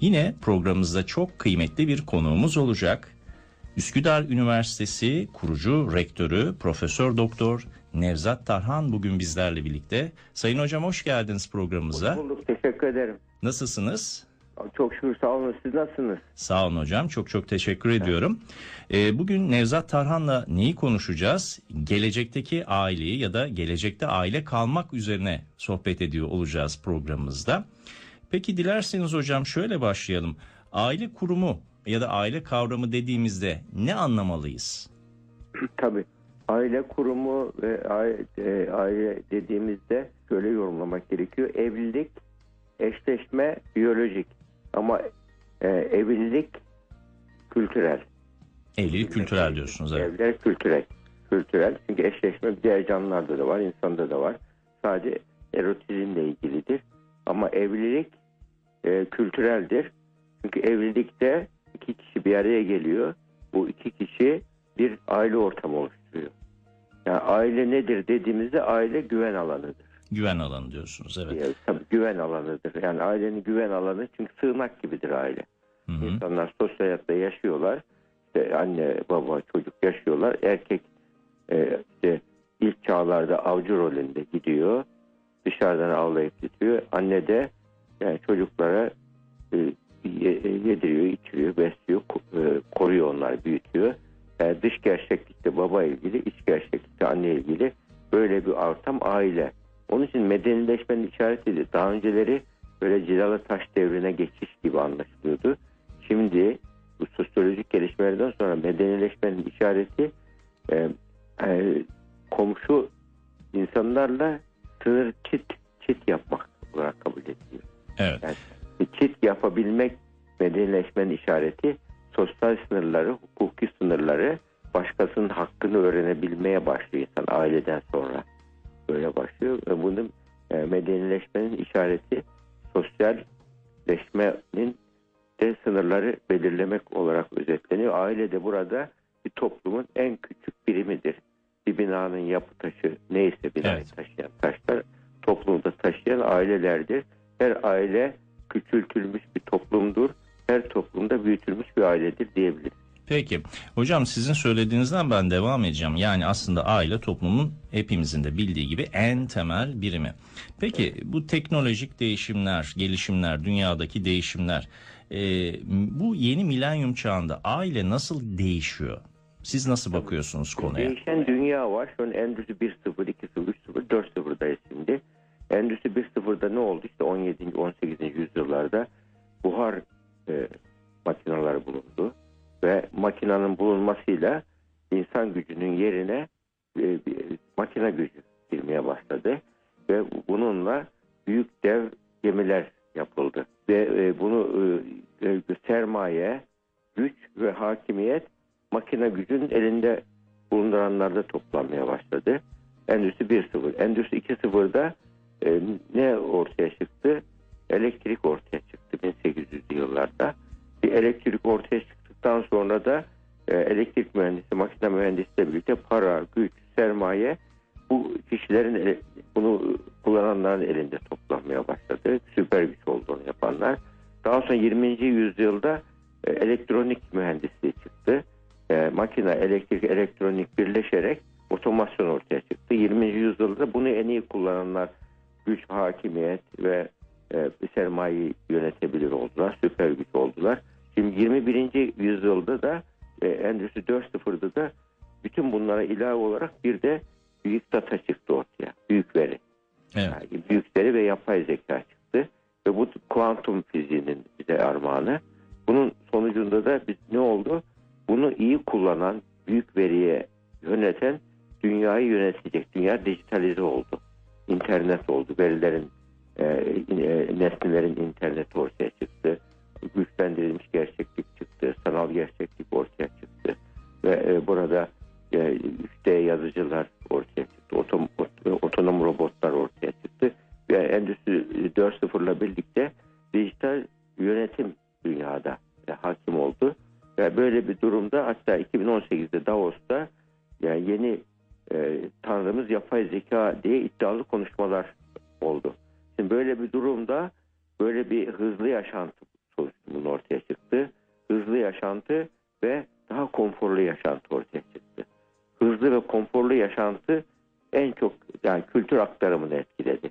Yine programımızda çok kıymetli bir konuğumuz olacak. Üsküdar Üniversitesi kurucu rektörü Profesör Doktor Nevzat Tarhan bugün bizlerle birlikte. Sayın hocam hoş geldiniz programımıza. Hoş bulduk. Teşekkür ederim. Nasılsınız? Çok şükür sağ olun. Siz nasılsınız? Sağ olun hocam. Çok çok teşekkür ediyorum. Ee, bugün Nevzat Tarhan'la neyi konuşacağız? Gelecekteki aileyi ya da gelecekte aile kalmak üzerine sohbet ediyor olacağız programımızda. Peki dilerseniz hocam şöyle başlayalım. Aile kurumu ya da aile kavramı dediğimizde ne anlamalıyız? Tabii. Aile kurumu ve aile, e, aile dediğimizde şöyle yorumlamak gerekiyor. Evlilik, eşleşme, biyolojik. Ama e, evlilik kültürel. Evlilik kültürel diyorsunuz. Evet. Evlilik kültürel. Kültürel. Çünkü eşleşme diğer canlılarda da var, insanda da var. Sadece erotizmle ilgilidir. Ama evlilik e, kültüreldir. Çünkü evlilikte iki kişi bir araya geliyor. Bu iki kişi bir aile ortamı oluşturuyor. Yani aile nedir dediğimizde aile güven alanıdır. Güven alanı diyorsunuz. Evet. Yani, tabii güven alanıdır. Yani ailenin güven alanı çünkü sığınak gibidir aile. Hı hı. İnsanlar sosyal hayatta yaşıyorlar. İşte anne, baba, çocuk yaşıyorlar. Erkek e, işte ilk çağlarda avcı rolünde gidiyor. Dışarıdan avlayıp gidiyor. Anne de yani çocuklara e, ye- yediriyor, içiriyor, besliyor, e, koruyor onları, büyütüyor. Yani dış gerçeklikte baba ilgili, iç gerçeklikte anne ilgili böyle bir ortam aile. Onun için medenileşmenin işaretidir. Daha önceleri böyle cilalı taş devrine geçiş gibi anlaşılıyordu. Şimdi bu sosyolojik gelişmelerden sonra medenileşmenin işareti e, e, komşu insanlarla sınır çit çit yapmak olarak kabul ediliyor. Evet. Yani çit yapabilmek medenileşmenin işareti sosyal sınırları, hukuki sınırları başkasının hakkını öğrenebilmeye başlıyor insan aileden sonra. Böyle başlıyor ve bunun e, medenileşmenin işareti sosyalleşmenin de sınırları belirlemek olarak özetleniyor. Aile de burada bir toplumun en küçük birimidir. Bir binanın yapı taşı neyse binayı Evet. taşıyan taşlar toplumda taşıyan ailelerdir. Her aile küçültülmüş bir toplumdur. Her toplumda büyütülmüş bir ailedir diyebiliriz. Peki. Hocam sizin söylediğinizden ben devam edeceğim. Yani aslında aile toplumun hepimizin de bildiği gibi en temel birimi. Peki bu teknolojik değişimler, gelişimler, dünyadaki değişimler e, bu yeni milenyum çağında aile nasıl değişiyor? Siz nasıl bakıyorsunuz konuya? Değişen dünya var. Şu an Endüstri 1.0, 2.0, 3.0, 4.0'dayız şimdi. Endüstri 1.0'da ne oldu? İşte 17. 18. yüzyıllarda buhar e, makineleri bulundu. Ve makinenin bulunmasıyla insan gücünün yerine e, makine gücü girmeye başladı. Ve bununla büyük dev gemiler yapıldı. Ve e, bunu e, e, sermaye, güç ve hakimiyet makine gücünün elinde bulunduranlarda toplanmaya başladı. Endüstri 1.0. Endüstri 2.0'da e, ne ortaya çıktı? Elektrik ortaya çıktı 1800'lü yıllarda. Bir elektrik ortaya çıktıktan sonra da e, elektrik mühendisi, makine mühendisiyle birlikte para, güç, sermaye bu kişilerin bunu kullananların elinde toplanmaya başladı. Süper güç olduğunu yapanlar. Daha sonra 20. yüzyılda e, elektronik mühendisliği çıktı. E, makine, elektrik, elektronik birleşerek otomasyon ortaya çıktı. 20. yüzyılda bunu en iyi kullananlar güç, hakimiyet ve e, sermayeyi yönetebilir oldular. Süper güç oldular. Şimdi 21. yüzyılda da e, Endüstri 4.0'da da bütün bunlara ilave olarak bir de büyük data çıktı ortaya. Büyük veri. Evet. Yani büyük veri ve yapay zeka çıktı. Ve bu kuantum fiziğinin bize armağanı. Bunun sonucunda da biz ne oldu? Bunu iyi kullanan, büyük veriye yöneten dünyayı yönetecek. Dünya dijitalize oldu. İnternet oldu. Verilerin, e, e, nesnelerin interneti ortaya çıktı. Güçlendirilmiş gerçeklik çıktı. Sanal gerçeklik ortaya çıktı. Ve e, burada e, 3D yazıcılar ortaya çıktı. Otom, ot- otonom robotlar ortaya çıktı. Ve Endüstri 4.0 ile birlikte dijital yönetim dünyada hakim oldu. Ve böyle bir durumda hatta 2018'de Davos'ta yani yeni e, tanrımız yapay zeka diye iddialı konuşmalar oldu. Şimdi böyle bir durumda böyle bir hızlı yaşantı söz ortaya çıktı. Hızlı yaşantı ve daha konforlu yaşantı ortaya çıktı. Hızlı ve konforlu yaşantı en çok yani kültür aktarımını etkiledi.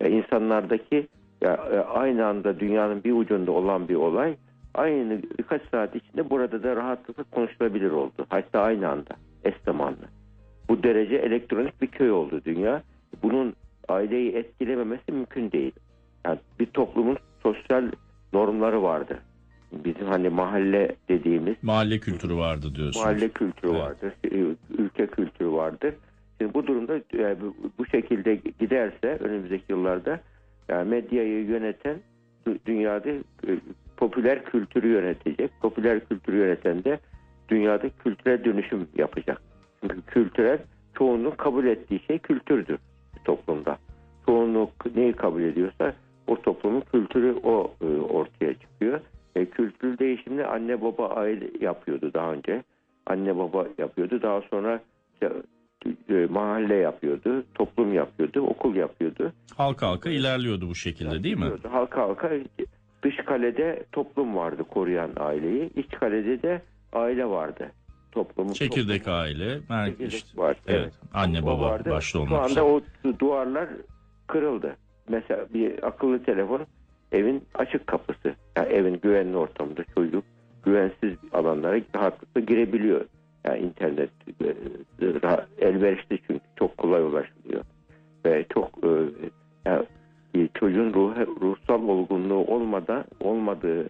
E, insanlardaki ya, e, aynı anda dünyanın bir ucunda olan bir olay aynı birkaç saat içinde burada da rahatlıkla konuşulabilir oldu. Hatta aynı anda, eş zamanlı. Bu derece elektronik bir köy oldu dünya. Bunun aileyi etkilememesi mümkün değil. Yani bir toplumun sosyal normları vardı. Bizim hani mahalle dediğimiz Mahalle kültürü vardı diyorsunuz. mahalle kültürü Evet. vardır, e, ülke kültürü vardır. Şimdi bu durumda e, bu- şekilde giderse önümüzdeki yıllarda yani medyayı yöneten dü- dünyada e, popüler kültürü yönetecek. Popüler kültürü yöneten de dünyada kültürel dönüşüm yapacak. Kültürel çoğunluğun kabul ettiği şey kültürdür bir toplumda. Çoğunluk neyi kabul ediyorsa o toplumun kültürü o e, ortaya çıkıyor. E, kültür değişimini anne baba aile yapıyordu daha önce. Anne baba yapıyordu. Daha sonra işte, e, mahalle yapıyordu, toplum yapıyordu, okul yapıyordu. Halka halka ilerliyordu bu şekilde değil mi? Halka halka dış kalede toplum vardı koruyan aileyi. İç kalede de aile vardı. Toplumun Çekirdek toplumu- aile, mer- Çekirdek işte, var. evet, anne O baba vardı. başta Şu olmak anda üzere. o du- duvarlar kırıldı. Mesela bir akıllı telefon evin açık kapısı. Yani evin güvenli ortamında çocuk güvensiz alanlara rahatlıkla girebiliyor. Yani internet e, elverişli çünkü çok kolay ulaşılıyor. Ve çok e, yani çocuğun ruh, ruhsal olgunluğu olmadan olmadığı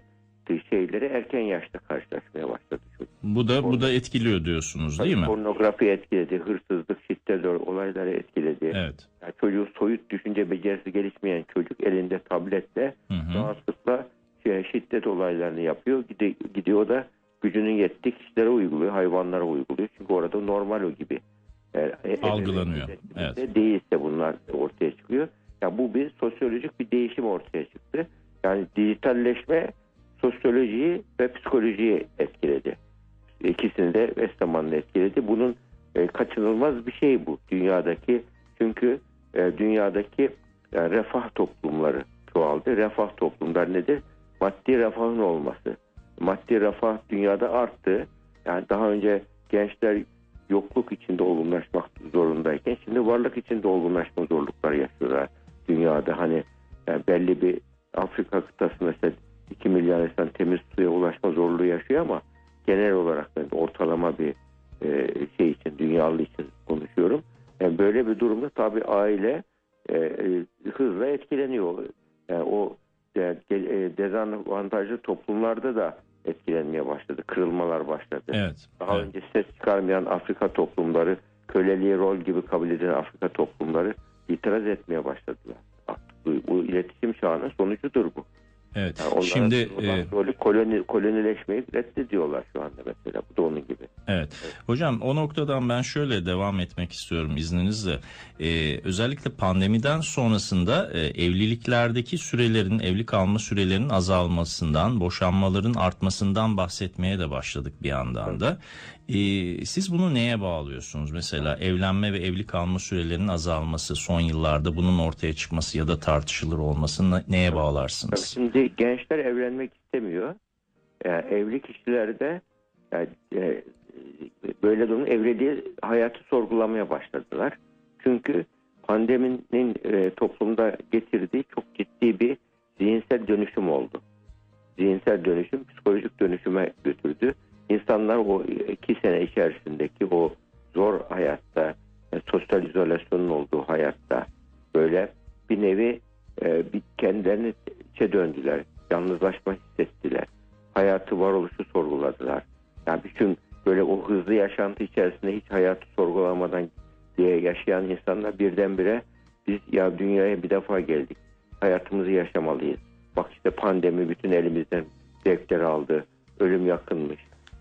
şeyleri erken yaşta karşılaşmaya başladı çocuk. Bu da bu da etkiliyor diyorsunuz değil mi? Pornografi etkiledi, hırsızlık, şiddet olayları etkiledi. Evet. Yani çocuğu soyut düşünce becerisi gelişmeyen çocuk elinde tabletle rahatlıkla şey, şiddet olaylarını yapıyor. Gide, gidiyor da gücünün yettiği kişilere uyguluyor, hayvanlara uyguluyor. Çünkü orada normal o gibi. Yani, e- Algılanıyor, ebeveyn evet. Değilse bunlar ortaya çıkıyor. Ya bu bir sosyolojik bir değişim ortaya çıktı. Yani dijitalleşme sosyolojiyi ve psikolojiyi etkiledi. İkisini de zamanlı etkiledi. Bunun e, kaçınılmaz bir şey bu dünyadaki. Çünkü e, dünyadaki yani refah toplumları çoğaldı. Refah toplumlar nedir? Maddi refahın olması. Maddi refah dünyada arttı. Yani daha önce gençler yokluk içinde olgunlaşmak zorundayken şimdi varlık içinde olgunlaşma zorlukları yaşıyorlar dünyada. Hani yani belli bir Afrika kıtası mesela 2 milyar insan temiz suya ulaşma zorluğu yaşıyor ama genel olarak ben ortalama bir e, şey için, dünyalı için konuşuyorum. Yani böyle bir durumda tabii aile e, e, hızla etkileniyor. Yani o e, dezavantajlı toplumlarda da etkilenmeye başladı. Kırılmalar başladı. Evet. Daha evet. önce ses çıkarmayan Afrika toplumları, köleliği rol gibi kabul edilen Afrika toplumları itiraz etmeye başladılar. Bu, bu iletişim çağının sonucudur bu. Evet. Yani Şimdi onların e, rolü koloni, kolonileşmeyi reddediyorlar şu anda mesela. Bu da onun gibi. Evet. Hocam o noktadan ben şöyle devam etmek istiyorum izninizle. Ee, özellikle pandemiden sonrasında e, evliliklerdeki sürelerin, evli kalma sürelerinin azalmasından, boşanmaların artmasından bahsetmeye de başladık bir yandan da. Ee, siz bunu neye bağlıyorsunuz? Mesela evlenme ve evli kalma sürelerinin azalması son yıllarda bunun ortaya çıkması ya da tartışılır olmasını neye Tabii bağlarsınız? Şimdi gençler evlenmek istemiyor. Yani evli kişilerde yani, e, böyle durum evliliği hayatı sorgulamaya başladılar. Çünkü pandeminin e, toplumda getirdiği çok ciddi bir zihinsel dönüşüm oldu. Zihinsel dönüşüm psikolojik dönüşüme götürdü. İnsanlar o iki sene içerisindeki o zor hayatta, e, sosyal izolasyonun olduğu hayatta böyle bir nevi e, bir kendilerini içe döndüler. Yalnızlaşma hissettiler. Hayatı varoluşu sorguladılar. Yani bütün böyle o hızlı yaşantı içerisinde hiç hayatı sorgulamadan diye yaşayan insanlar birdenbire biz ya dünyaya bir defa geldik. Hayatımızı yaşamalıyız. Bak işte pandemi bütün elimizden zevkleri aldı. Ölüm yakınmış.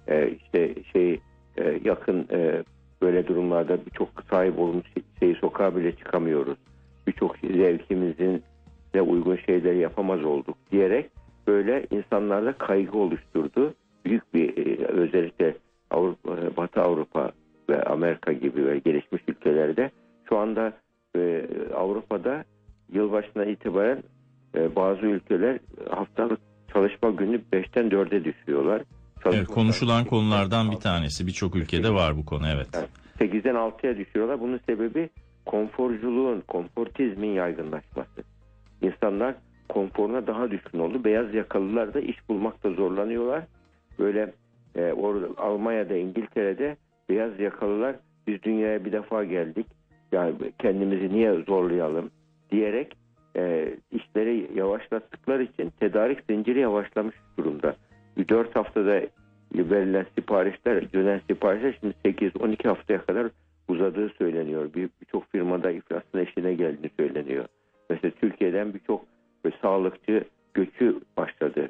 Ee, işte şey e, yakın e, böyle durumlarda birçok sahip olmuş şeyi sokağa bile çıkamıyoruz. Birçok zevkimizin de uygun şeyleri yapamaz olduk diyerek böyle insanlarda kaygı oluşturdu. Büyük bir e, özellikle Avrupa, e, Batı Avrupa ve Amerika gibi ve gelişmiş ülkelerde şu anda e, Avrupa'da yılbaşına itibaren e, bazı ülkeler haftalık çalışma günü 5'ten 4'e düşürüyorlar. Evet, konuşulan konulardan bir 8'den tanesi. Birçok ülkede var bu konu evet. Evet. 8'den 6'ya düşürüyorlar. Bunun sebebi konforculuğun, konfortizmin yaygınlaşması. İnsanlar konforuna daha düşkün oldu. Beyaz yakalılar da iş bulmakta zorlanıyorlar. Böyle e, orada Almanya'da, İngiltere'de beyaz yakalılar biz dünyaya bir defa geldik. Yani kendimizi niye zorlayalım diyerek e, işleri yavaşlattıkları için tedarik zinciri yavaşlamış durumda. 4 haftada verilen siparişler, dönen siparişler şimdi 8-12 haftaya kadar uzadığı söyleniyor. Bir- Birçok firmada iflasın eşine geldiğini söyleniyor. Mesela Türkiye'den birçok sağlıkçı göçü başladı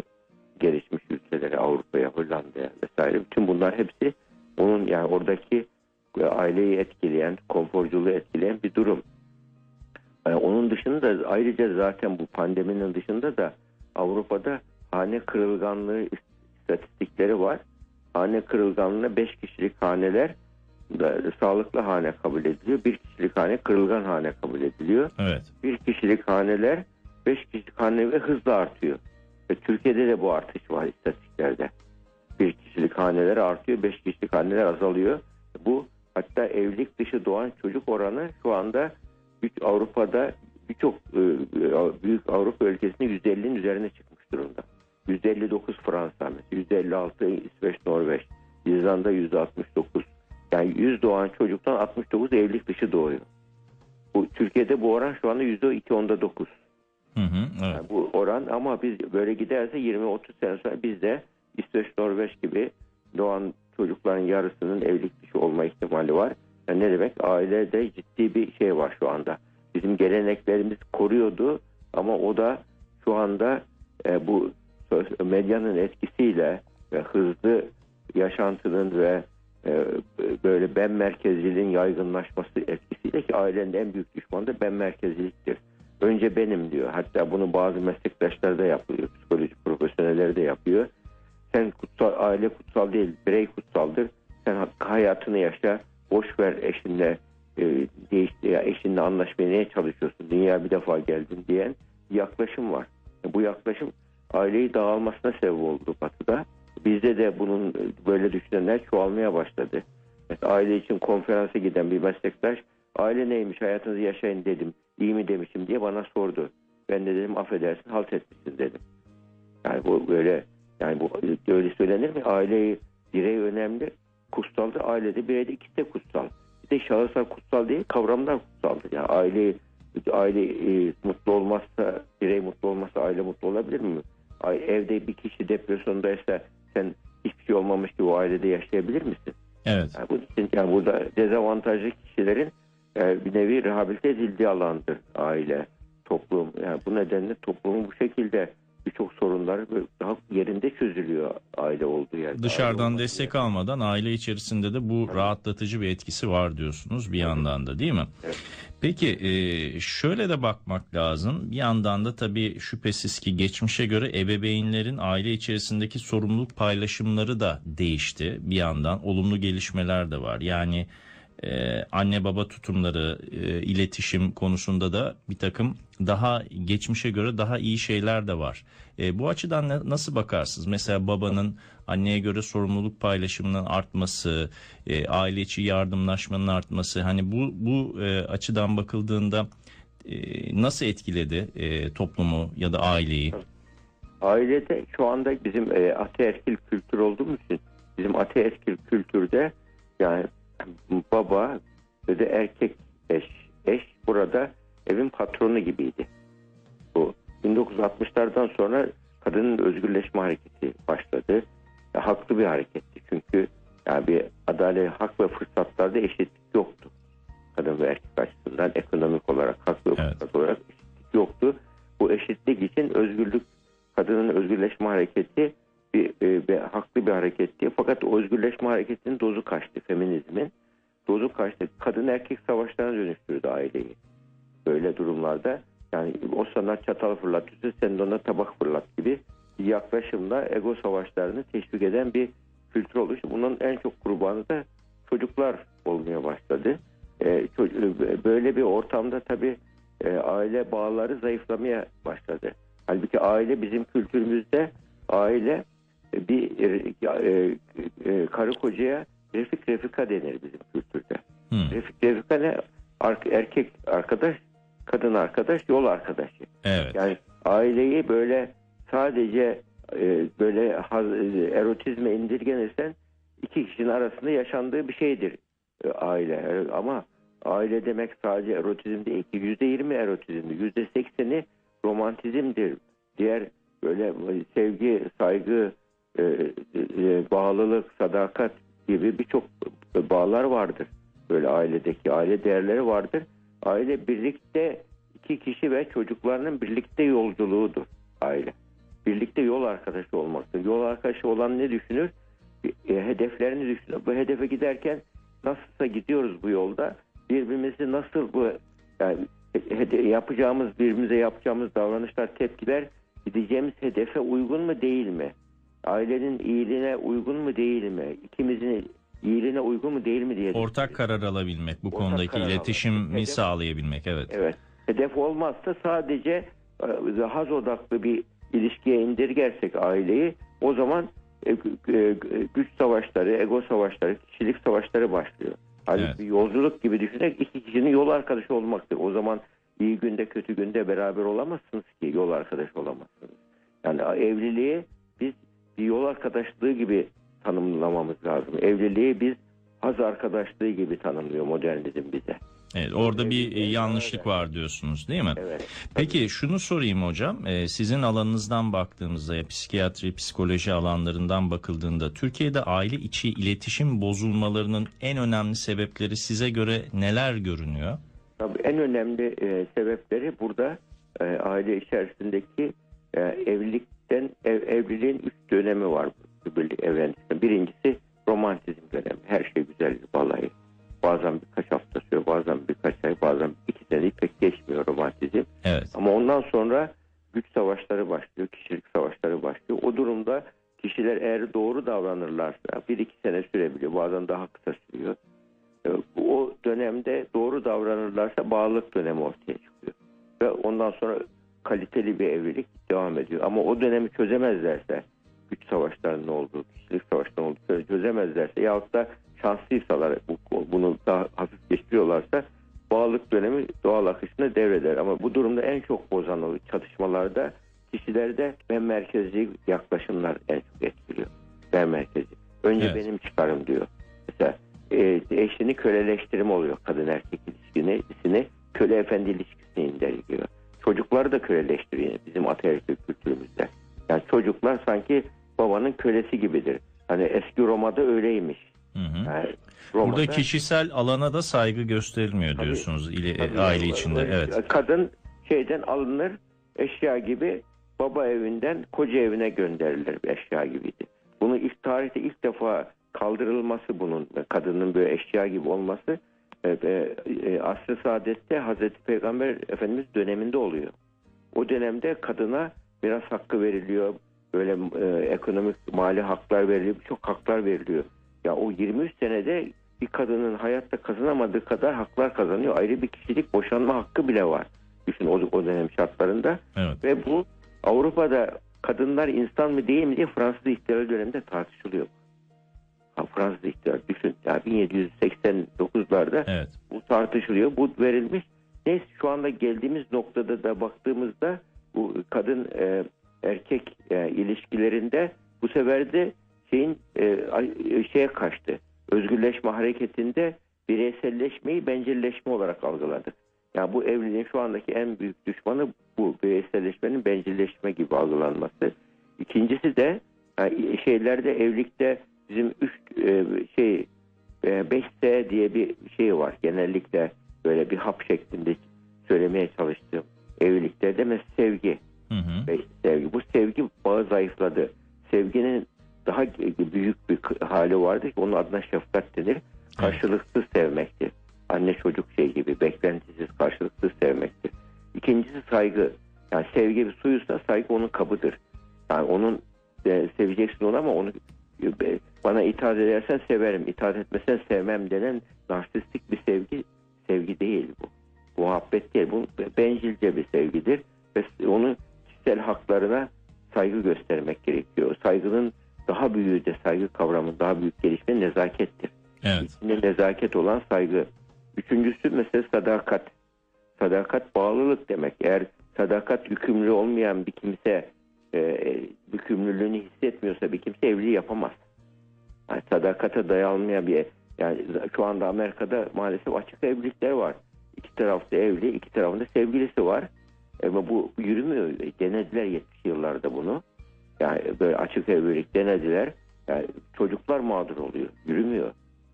gelişmiş ülkelere, Avrupa'ya, Hollanda'ya vesaire. Bütün bunlar hepsi onun yani oradaki aileyi etkileyen, konforculuğu etkileyen bir durum. E, onun dışında ayrıca zaten bu pandeminin dışında da Avrupa'da hane kırılganlığı istatistikleri var. Hane kırılganlığına 5 kişilik haneler da, sağlıklı hane kabul ediliyor. Bir kişilik hane kırılgan hane kabul ediliyor. Evet. Bir kişilik haneler 5 kişilik hane ve hızla artıyor. Ve Türkiye'de de bu artış var istatistiklerde. Bir kişilik haneler artıyor, 5 kişilik haneler azalıyor. Bu hatta evlilik dışı doğan çocuk oranı şu anda Avrupa'da birçok e, e, büyük Avrupa ülkesinde %50'nin üzerine çıkmış durumda. %59 Fransa mesela, %56 İsveç, Norveç, İzlanda %69. Yani 100 doğan çocuktan 69 evlilik dışı doğuyor. Bu Türkiye'de bu oran şu anda %2 onda 9. Hı hı, evet. Yani bu oran ama biz böyle giderse 20-30 sene sonra biz de İsveç, Norveç gibi doğan çocukların yarısının evlilik dışı olma ihtimali var. Yani ne demek? Ailede ciddi bir şey var şu anda. Bizim geleneklerimiz koruyordu ama o da şu anda e, bu medyanın etkisiyle ve hızlı yaşantının ve e, böyle ben merkezciliğin yaygınlaşması etkisiyle ki ailenin en büyük düşmanı da ben merkezciliktir. Önce benim diyor. Hatta bunu bazı meslektaşlar da yapıyor. Psikoloji profesyonelleri de yapıyor. Sen kutsal, aile kutsal değil, birey kutsaldır. Sen hayatını yaşa, boş ver eşinle e, değişti ya eşinle anlaşmaya niye çalışıyorsun? Dünya bir defa geldin diyen yaklaşım var. Bu yaklaşım aileyi dağılmasına sebep oldu Batı'da. Bizde de bunun böyle düşünenler çoğalmaya başladı. Mesela aile için konferansa giden bir meslektaş aile neymiş hayatınızı yaşayın dedim. İyi mi demişim diye bana sordu. Ben de dedim affedersin halt etmişsin dedim. Yani bu böyle yani bu öyle söylenir mi? Aileyi birey önemli. Kutsaldır. Ailede bireyde ikisi de kutsal. Bir de şahıslar kutsal değil kavramlar kutsaldır. Yani aile aile e, mutlu olmazsa birey mutlu olmazsa aile mutlu olabilir mi? Evde bir kişi depresyondaysa sen hiçbir şey olmamış gibi o ailede yaşayabilir misin? Evet. Yani bu için yani burada dezavantajlı kişilerin e, bir nevi rehabilite edildiği alandır aile, toplum. Yani bu nedenle toplumun bu şekilde birçok sorunlar daha yerinde çözülüyor aile olduğu yerde. Aile Dışarıdan olmadığı destek yerde. almadan aile içerisinde de bu rahatlatıcı bir etkisi var diyorsunuz bir yandan da değil mi? Evet. Peki e, şöyle de bakmak lazım. Bir yandan da tabii şüphesiz ki geçmişe göre ebeveynlerin aile içerisindeki sorumluluk paylaşımları da değişti. Bir yandan olumlu gelişmeler de var. Yani e, anne baba tutumları, e, iletişim konusunda da bir takım daha geçmişe göre daha iyi şeyler de var. E, bu açıdan na- nasıl bakarsınız? Mesela babanın anneye göre sorumluluk paylaşımının artması, e, aile içi yardımlaşmanın artması, hani bu bu e, açıdan bakıldığında e, nasıl etkiledi e, toplumu ya da aileyi? Ailede şu anda bizim e, ataerkil kültür olduğumuz için bizim ataerkil kültürde yani baba ve de erkek eş, eş burada evin patronu gibiydi. Bu 1960'lardan sonra kadının özgürleşme hareketi başladı. Ya, haklı bir hareketti çünkü yani bir adalet, hak ve fırsatlarda eşitlik yoktu. Kadın ve erkek açısından ekonomik olarak, hak ve Evet. fırsat olarak e, böyle haz, e, erotizme indirgenirsen iki kişinin arasında yaşandığı bir şeydir e, aile. Ama aile demek sadece erotizm değil ki. Yüzde yirmi erotizmdir. Yüzde sekseni romantizmdir. Diğer böyle sevgi, saygı, bağlılık, sadakat gibi birçok bağlar vardır. Böyle ailedeki aile değerleri vardır. Aile birlikte iki kişi ve çocuklarının birlikte yolculuğudur aile. Birlikte yol arkadaşı olmaktır. Yol arkadaşı olan ne düşünür? E, hedeflerini düşünür. Bu hedefe giderken nasılsa gidiyoruz bu yolda. Birbirimizi nasıl bu yani yapacağımız birbirimize yapacağımız davranışlar, tepkiler gideceğimiz hedefe uygun mu değil mi? Ailenin iyiliğine uygun mu değil mi? İkimizin iyiliğine uygun mu değil mi diye Ortak karar alabilmek, bu Ortak konudaki iletişimi. Hedef- sağlayabilmek, evet. Evet. Hedef olmazsa sadece e, haz odaklı bir ilişkiye indirgersek aileyi o zaman e, e, güç savaşları, ego savaşları, kişilik savaşları başlıyor. Hani Evet. yolculuk gibi düşünerek iki kişinin yol arkadaşı olmaktır. O zaman iyi günde kötü günde beraber olamazsınız ki yol arkadaşı olamazsınız. Yani evliliği biz bir yol arkadaşlığı gibi tanımlamamız lazım. Evliliği biz haz arkadaşlığı gibi tanımlıyor modernizm bize. Evet, orada bir e, Evlilik, yanlışlık var diyorsunuz değil mi? Evet. Peki şunu sorayım hocam. Ee, sizin alanınızdan baktığımızda ya psikiyatri, psikoloji alanlarından bakıldığında Türkiye'de aile içi iletişim bozulmalarının en önemli sebepleri size göre neler görünüyor? Tabii en önemli e, sebepleri burada e, aile içerisindeki e, evlilikten ev, evliliğin üç dönemi var evlilikte. Birincisi romantizm dönemi. Her şey güzel balayı. Bazen birkaç hafta sürüyor, bazen birkaç ay, bazen iki seneyi pek geçmiyor romantizm. Evet. Ama ondan sonra güç savaşları başlıyor, kişilik savaşları başlıyor. O durumda kişiler eğer doğru davranırlarsa bir iki sene sürebiliyor, bazen daha kısa sürüyor. E, O dönemde doğru davranırlarsa bağlılık dönemi ortaya çıkıyor. Ve ondan sonra kaliteli bir evlilik devam ediyor. Ama o dönemi çözemezlerse, güç savaşlarının olduğu, kişilik savaşlarının olduğu çözemezlerse yahut da şanslıysalar bu- bunu daha hafif geçiriyorlarsa bağlılık dönemi doğal akışını devreder. Ama bu durumda en çok bozan o çatışmalarda kişilerde ben merkezci yaklaşımlar en çok etkiliyor. Ben merkezi. Önce Evet. benim çıkarım diyor. Mesela e, eşini köleleştirme oluyor kadın erkek ilişkisini köle efendi ilişkisine indirgiyor. Çocukları da köleleştiriyor bizim ataerkil kültürümüzde. Yani çocuklar sanki babanın kölesi gibidir. Hani eski Roma'da öyleymiş. Hı hı. Yani Roma'da, Burada kişisel alana da saygı gösterilmiyor Tabii. diyorsunuz ile- Tabii, aile içinde. Evet. Kadın şeyden alınır eşya gibi baba evinden koca evine gönderilir eşya gibiydi. Bunu ilk tarihte ilk defa kaldırılması bunun kadının böyle eşya gibi olması e, e, e, asr-ı saadette Hazreti Peygamber Efendimiz döneminde oluyor. O dönemde kadına miras hakkı veriliyor. Böyle e, ekonomik mali haklar veriliyor. Birçok haklar veriliyor. Ya o 23 senede bir kadının hayatta kazanamadığı kadar haklar kazanıyor. Ayrı bir kişilik boşanma hakkı bile var. Düşün o, o dönem şartlarında. Evet. Ve bu Avrupa'da kadınlar insan mı değil mi diye Fransız ihtilali döneminde tartışılıyor. Ha, Fransız ihtilali düşün. Ya 1789'larda Evet. bu tartışılıyor. Bu verilmiş. Neyse şu anda geldiğimiz noktada da baktığımızda bu kadın e, erkek e, ilişkilerinde bu sefer de şeyin e, ay- şeye kaçtı. Özgürleşme hareketinde bireyselleşmeyi bencilleşme olarak algıladık. Yani bu evliliğin şu andaki en büyük düşmanı bu bireyselleşmenin bencilleşme gibi algılanması. İkincisi de yani şeylerde evlilikte bizim üç e, şey 5S diye bir şey var. Genellikle böyle bir hap şeklinde söylemeye çalıştığım evlilikte de sevgi. Hı hı. Sevgi. Bu sevgi bağı zayıfladı. Sevginin daha büyük bir hali vardır ki onun adına şefkat denir. Karşılıksız sevmektir. Anne çocuk şey gibi beklentisiz karşılıksız sevmektir. İkincisi saygı. Yani sevgi bir suysa saygı onun kabıdır. Yani onun e, seveceksin onu ama onu e, bana itaat edersen severim, itaat etmesen sevmem denen narsistik bir sevgi sevgi değil bu. Muhabbet değil. Bu bencilce bir sevgidir ve onun kişisel haklarına saygı göstermek gerekiyor. Saygının daha büyüğü de saygı kavramının daha büyük gelişme nezakettir. Evet. İçinde nezaket olan saygı. Üçüncüsü mesela sadakat. Sadakat bağlılık demek. Eğer sadakat yükümlü olmayan bir kimse e, yükümlülüğünü hissetmiyorsa bir kimse evliliği yapamaz. Yani sadakate dayanmayan bir yani şu anda Amerika'da maalesef açık evlilikler var. İki tarafta evli, iki tarafında sevgilisi var. Ama bu yürümüyor. Denediler 70 yıllarda bunu. Yani böyle açık evlilik denediler. Yani çocuklar mağdur oluyor. Yürümüyor.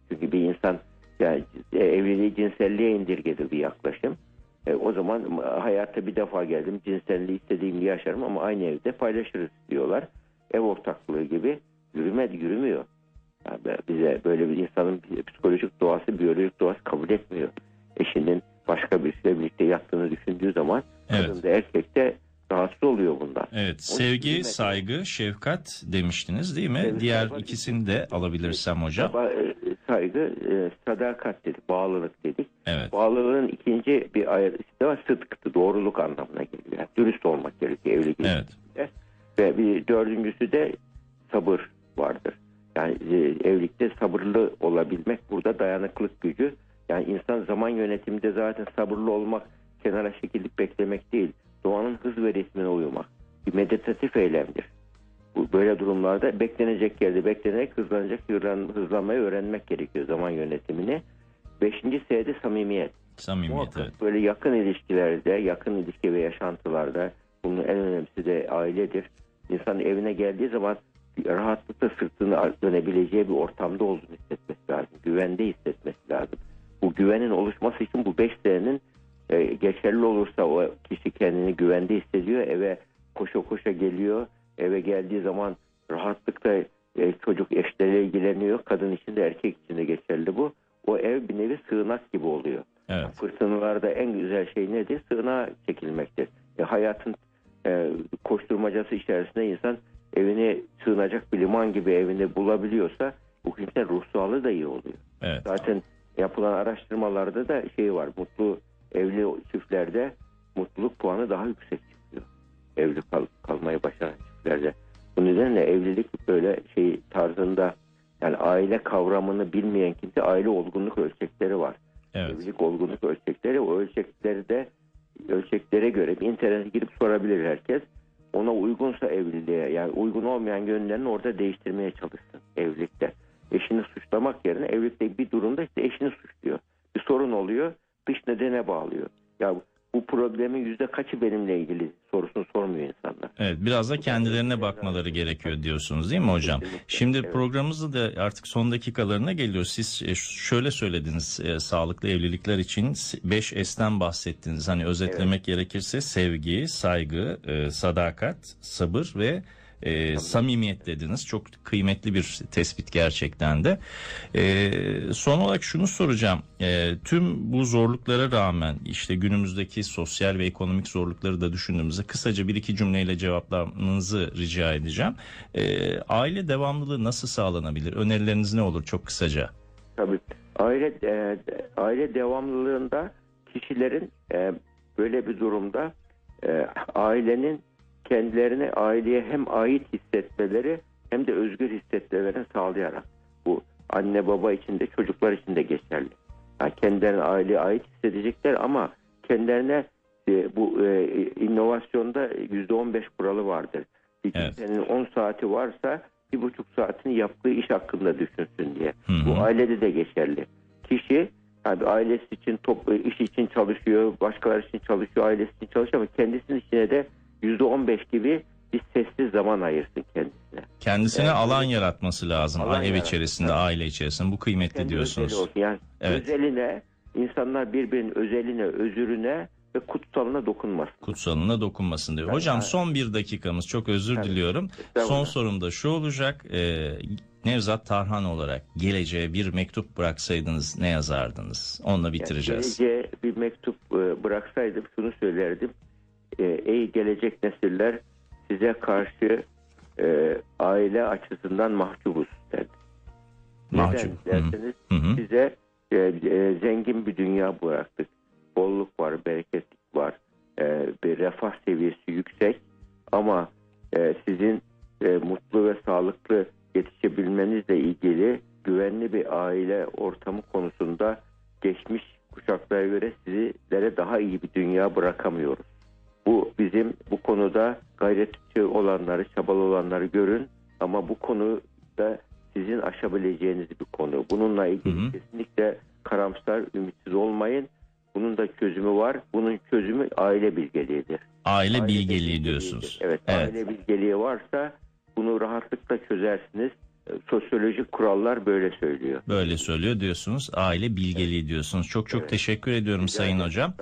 Çünkü bir insan yani e, evliliği cinselliğe indirgedi bir yaklaşım. E, o zaman hayatta bir defa geldim cinselliği istediğim gibi yaşarım ama aynı evde paylaşırız diyorlar. Ev ortaklığı gibi yürümedi, yürümüyor. Yani bize böyle bir insanın psikolojik doğası, biyolojik doğası Evet, sevgi, saygı, şefkat demiştiniz değil mi? Evet, Diğer ikisini de alabilirsem hocam. Ba- e, Saygı, e, sadakat dedik, bağlılık dedik. Evet, Bağlılığın ikinci bir ayrısı da var, sıdkıtı, doğruluk anlamına geliyor. Yani dürüst olmak gerekiyor evlilik evet, Ve bir dördüncüsü de sabır vardır. Yani e, evlilikte sabırlı olabilmek burada dayanıklık gücü. Yani insan zaman yönetiminde zaten sabırlı olmak, kenara çekilip beklemek değil. Doğanın hız ve ritmine uyumak. Bir meditatif eylemdir. Bu böyle durumlarda beklenecek yerde beklenerek hızlanacak hızlan, hızlanmayı öğrenmek gerekiyor zaman yönetimini. Beşinci S'de samimiyet. samimiyet Muhakkak evet. böyle yakın ilişkilerde, yakın ilişki ve yaşantılarda bunun en önemlisi de ailedir. İnsan evine geldiği zaman rahatlıkla sırtını dönebileceği bir ortamda olduğunu hissetmesi lazım. Güvende hissetmesi lazım. Bu güvenin oluşması için bu beş senenin e, geçerli olursa o kişi kendini güvende hissediyor. Eve koşa koşa geliyor. Eve geldiği zaman rahatlıkla e, çocuk eşleriyle ilgileniyor. Kadın için de erkek için de geçerli bu. O ev bir nevi sığınak gibi oluyor. Evet, Fırtınalarda en güzel şey nedir? Sığınağa çekilmektir. E, hayatın e, koşturmacası içerisinde insan evini sığınacak bir liman gibi evini bulabiliyorsa bu kimsenin ruh sağlığı da iyi oluyor. evet, Zaten yapılan araştırmalarda da şey var. Mutlu evli çiftlerde mutluluk puanı daha yüksek. Evli kal, kalmayı başaran çiftlerde. Bu nedenle evlilik böyle şey tarzında yani aile kavramını bilmeyen kimse aile olgunluk ölçekleri var. evet. Evlilik olgunluk ölçekleri o ölçekleri de ölçeklere göre bir internete girip sorabilir herkes. Ona uygunsa evliliğe yani uygun olmayan yönlerini orada değiştirmeye çalışsın evlilikte. Eşini suçlamak yerine evlilikte bir durumda işte eşini suçluyor. Bir sorun oluyor dış nedene bağlıyor. Ya bu problemin yüzde kaçı benimle ilgili sorusunu sormuyor insanlar. Evet, biraz da kendilerine bakmaları gerekiyor diyorsunuz değil mi hocam? Şimdi evet. programımızda da artık son dakikalarına geliyor. Siz e, şöyle söylediniz e, sağlıklı evlilikler için 5 S'ten bahsettiniz. Hani özetlemek gerekirse sevgi, saygı, e, sadakat, sabır ve e, samimiyet dediniz. Çok kıymetli bir tespit gerçekten de. E, son olarak şunu soracağım. E, tüm bu zorluklara rağmen işte günümüzdeki sosyal ve ekonomik zorlukları da düşündüğümüzde kısaca bir iki cümleyle cevaplamanızı rica edeceğim. E, aile devamlılığı nasıl sağlanabilir? Önerileriniz ne olur çok kısaca? Tabii. Aile e, aile devamlılığında kişilerin e, böyle bir durumda e, ailenin kendilerine aileye hem ait hissetmeleri hem de özgür hissetmelerini sağlayarak bu anne baba için de çocuklar için de geçerli. Yani kendilerine aileye ait hissedecekler ama kendilerine e, bu e, inovasyonda %15 kuralı vardır. Bir Evet. kimsenin 10 saati varsa bir buçuk saatini yaptığı iş hakkında düşünsün diye. Hı hı. Bu ailede de geçerli. Kişi yani ailesi için, top, iş için çalışıyor, başkaları için çalışıyor, ailesi için çalışıyor ama kendisinin içine de %15 gibi bir sessiz zaman ayırsın kendisine. Kendisine Evet. alan yaratması lazım. Alan ev yarat- içerisinde, aile içerisinde. Bu kıymetli Kendi diyorsunuz. olsun. Yani Evet. özeline, insanlar birbirinin özeline, özürüne ve kutsalına dokunmasın. Kutsalına dokunmasın diyor. Ben- Hocam son bir dakikamız çok özür Tabii. diliyorum. Son sorum da şu olacak. Ee, Nevzat Tarhan olarak geleceğe bir mektup bıraksaydınız ne yazardınız? Onunla bitireceğiz. Yani geleceğe bir mektup e, bıraksaydım şunu söylerdim. E, ey gelecek nesiller size karşı e, aile açısından mahcubuz derdim. Mahcup. Neden derseniz Hı hı. size e, e, zengin bir dünya bıraktık. Bolluk var, bereketlik var. E, bir refah seviyesi yüksek ama e, sizin e, mutlu ve sağlıklı yetişebilmenizle ilgili güvenli bir aile ortamı konusunda geçmiş kuşaklara göre sizlere daha iyi bir dünya bırakamıyoruz. Konuda gayretçi olanları, çabalı olanları görün ama bu konuda sizin aşabileceğiniz bir konu. Bununla ilgili Hı hı. kesinlikle karamsar, ümitsiz olmayın. Bunun da çözümü var. Bunun çözümü aile bilgeliğidir. Aile, Aile bilgeliği bilgeliğidir. diyorsunuz. Evet, Evet. aile bilgeliği varsa bunu rahatlıkla çözersiniz. E, Sosyolojik kurallar böyle söylüyor. Böyle söylüyor diyorsunuz. Aile bilgeliği diyorsunuz. Çok çok Evet. teşekkür ediyorum Rica Sayın. Hocam.